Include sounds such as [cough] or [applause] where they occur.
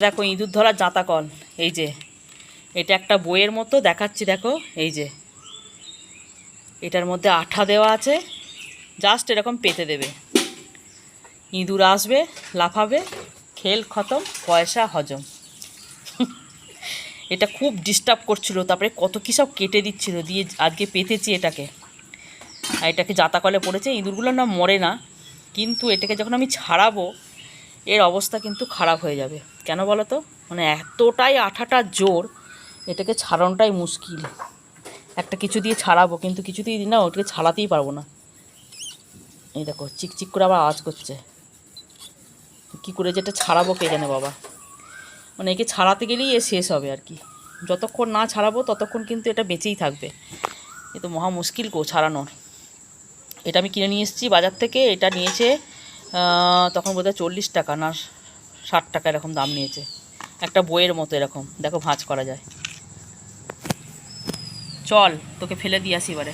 দেখো ইঁদুর ধরা জাঁতাকল এই যে। এটা একটা বইয়ের মতো, দেখাচ্ছি দেখো, এই যে। এটার মধ্যে আঠা দেওয়া আছে জাস্ট এরকম পেতে দেবে। ইঁদুর আসবে, লাফাবে, খেল খতম, পয়সা হজম। [laughs] এটা খুব ডিস্টার্ব করছিল, তারপরে কত কী সব কেটে দিচ্ছিল, দিয়ে আজকে পেতেছি এটাকে। আর এটাকে জাতাকলে পড়েছে ইঁদুরগুলো না মরে না। কিন্তু এটাকে যখন আমি ছাড়াবো এর অবস্থা কিন্তু খারাপ হয়ে যাবে। কেন বলো তো মানে এতটাই আঠাটা জোর, এটাকে ছাড়ানোটাই মুশকিল। একটা কিছু দিয়ে ছাড়াবো, কিন্তু কিছুতেই না, ওটাকে ছাড়াতেই পারব না। এই দেখো, চিকচিক করে আবার আওয়াজ করছে। কী করে যেটা ছাড়াবো কে জানে বাবা? মানে একে ছাড়াতে গেলেই এ শেষ হবে আর কি। যতক্ষণ না ছাড়াবো, ততক্ষণ কিন্তু এটা বেঁচেই থাকবে। এ তো মহা মুশকিল কো ছাড়ানোর। এটা আমি কিনে নিয়ে এসেছি বাজার থেকে, এটা নিয়েছে তখন বোধহয় চল্লিশ টাকা না ষাট টাকা এরকম দাম নিয়েছে। একটা বইয়ের মতো এরকম। দেখো ভাঁজ করা যায়। চল, তোকে ফেলে দিয়ে আসি এবারে।